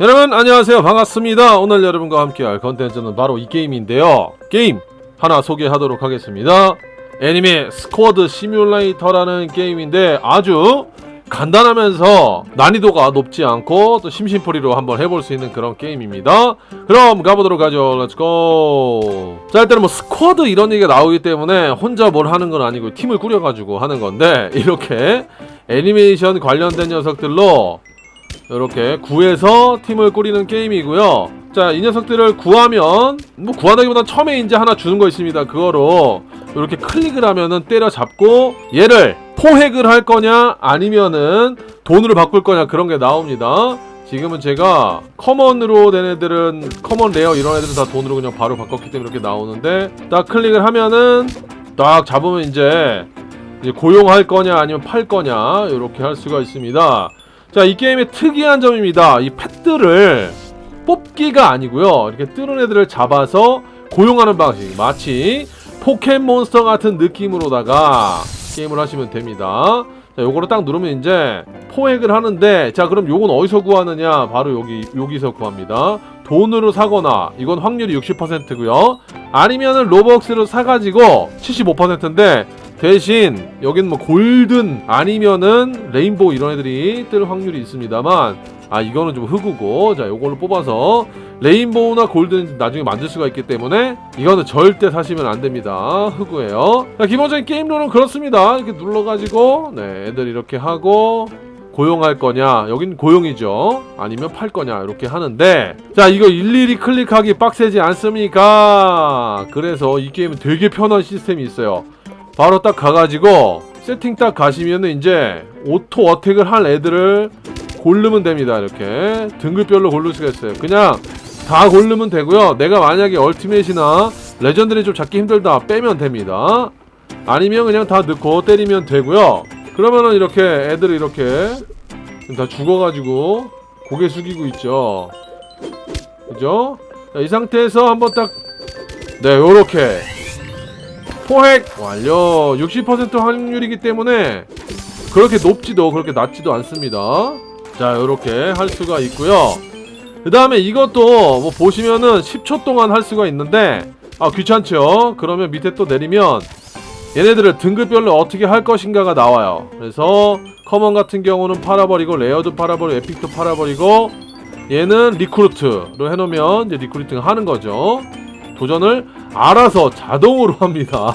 여러분 안녕하세요. 반갑습니다. 오늘 여러분과 함께할 컨텐츠는 바로 이 게임인데요. 게임 하나 소개하도록 하겠습니다. 애니메 스쿼드 시뮬레이터라는 게임인데 아주 간단하면서 난이도가 높지 않고 또 심심풀이로 한번 해볼 수 있는 그런 게임입니다. 그럼 가보도록 하죠. 렛츠고 자 일단은 뭐 스쿼드 이런 얘기가 나오기 때문에 혼자 뭘 하는 건 아니고 팀을 꾸려가지고 하는 건데 이렇게 애니메이션 관련된 녀석들로 이렇게 구해서 팀을 꾸리는 게임이고요. 자, 이 녀석들을 구하면 뭐 구하다기보다 처음에 이제 하나 주는 거 있습니다. 그거로 이렇게 클릭을 하면은 때려잡고 얘를 포획을 할 거냐 아니면은 돈으로 바꿀 거냐 그런 게 나옵니다. 지금은 제가 커먼으로 된 애들은 커먼 레어 이런 애들은 다 돈으로 그냥 바로 바꿨기 때문에 이렇게 나오는데 딱 클릭을 하면은 딱 잡으면 이제 고용할 거냐 아니면 팔 거냐 이렇게 할 수가 있습니다. 자, 이 게임의 특이한 점입니다. 이 펫들을 뽑기가 아니고요. 이렇게 뜨는 애들을 잡아서 고용하는 방식. 마치 포켓몬스터 같은 느낌으로다가 게임을 하시면 됩니다. 자, 요거를 딱 누르면 이제 포획을 하는데 자, 그럼 요건 어디서 구하느냐? 바로 여기 여기서 구합니다. 돈으로 사거나 이건 확률이 60%고요. 아니면은 로벅스로 사 가지고 75%인데 대신 여긴 뭐 골든 아니면은 레인보우 이런 애들이 뜰 확률이 있습니다만 아 이거는 좀 흑우고 자 요걸로 뽑아서 레인보우나 골든 나중에 만들 수가 있기 때문에 이거는 절대 사시면 안 됩니다. 흑우예요. 자 기본적인 게임 룰은 그렇습니다. 이렇게 눌러가지고 네 애들 이렇게 하고 고용할 거냐 여긴 고용이죠. 아니면 팔 거냐 이렇게 하는데 자 이거 일일이 클릭하기 빡세지 않습니까? 그래서 이 게임은 되게 편한 시스템이 있어요 바로 딱 가가지고 세팅 딱 가시면은 이제 오토 어택을 할 애들을 고르면 됩니다 이렇게. 등급별로 고를 수가 있어요. 그냥 다 고르면 되고요. 내가 만약에 얼티메이트나 레전드를 좀 잡기 힘들다 빼면 됩니다. 아니면 그냥 다 넣고 때리면 되고요. 그러면은 이렇게 애들을 이렇게 다 죽어가지고 고개 숙이고 있죠. 그죠? 자, 이 상태에서 한번 딱 네 요렇게 포획 완료. 60% 확률이기 때문에 그렇게 높지도 그렇게 낮지도 않습니다. 자 요렇게 할 수가 있고요. 그 다음에 이것도 뭐 보시면은 10초 동안 할 수가 있는데 아 귀찮죠? 그러면 밑에 또 내리면 얘네들을 등급별로 어떻게 할 것인가가 나와요. 그래서 커먼 같은 경우는 팔아버리고 레어도 팔아버리고 에픽도 팔아버리고 얘는 리크루트로 해놓으면 이제 리크루팅 하는 거죠. 도전을 알아서 자동으로 합니다.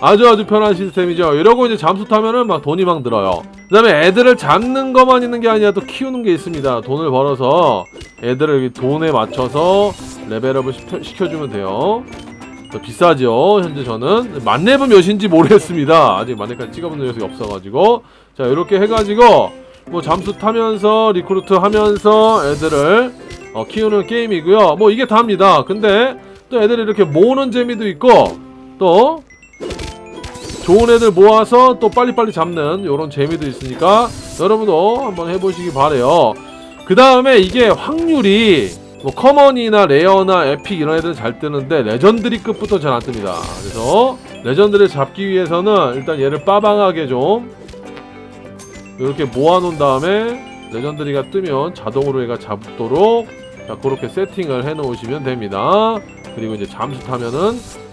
아주 아주 편한 시스템이죠. 이러고 이제 잠수 타면은 막 돈이 막 들어요. 그 다음에 애들을 잡는 것만 있는 게 아니라 또 키우는 게 있습니다. 돈을 벌어서 애들을 돈에 맞춰서 레벨업을 시켜, 시켜주면 돼요. 또 비싸죠. 현재 저는 만렙은 몇인지 모르겠습니다. 아직 만렙까지 찍어본 녀석이 없어가지고 자 이렇게 해가지고 뭐 잠수 타면서 리크루트 하면서 애들을 어, 키우는 게임이고요. 뭐 이게 다입니다. 근데 또 애들 이렇게 모으는 재미도 있고 또 좋은 애들 모아서 또 빨리빨리 잡는 이런 재미도 있으니까 여러분도 한번 해보시기 바래요. 그 다음에 이게 확률이 뭐 커먼이나 레어나 에픽 이런 애들은 잘 뜨는데 레전드리급부터 잘 안 뜹니다. 그래서 레전드를 잡기 위해서는 일단 얘를 빠방하게 좀 이렇게 모아놓은 다음에 레전드리가 뜨면 자동으로 얘가 잡도록 자 그렇게 세팅을 해 놓으시면 됩니다. 그리고 이제 잠수 타면은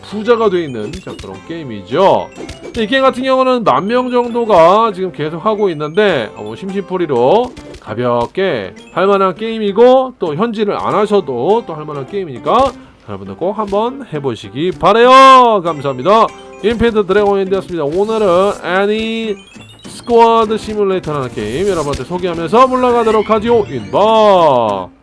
부자가 돼 있는 자 그런 게임이죠. 이 게임 같은 경우는 만 명 정도가 지금 계속 하고 있는데 어, 뭐 심심풀이로 가볍게 할 만한 게임이고 또 현질을 안 하셔도 또 할 만한 게임이니까 여러분들 꼭 한번 해보시기 바래요. 감사합니다. 임패드 드래곤 인디였습니다. 오늘은 애니 스쿼드 시뮬레이터라는 게임 여러분한테 소개하면서 물러가도록 하지요. 인바.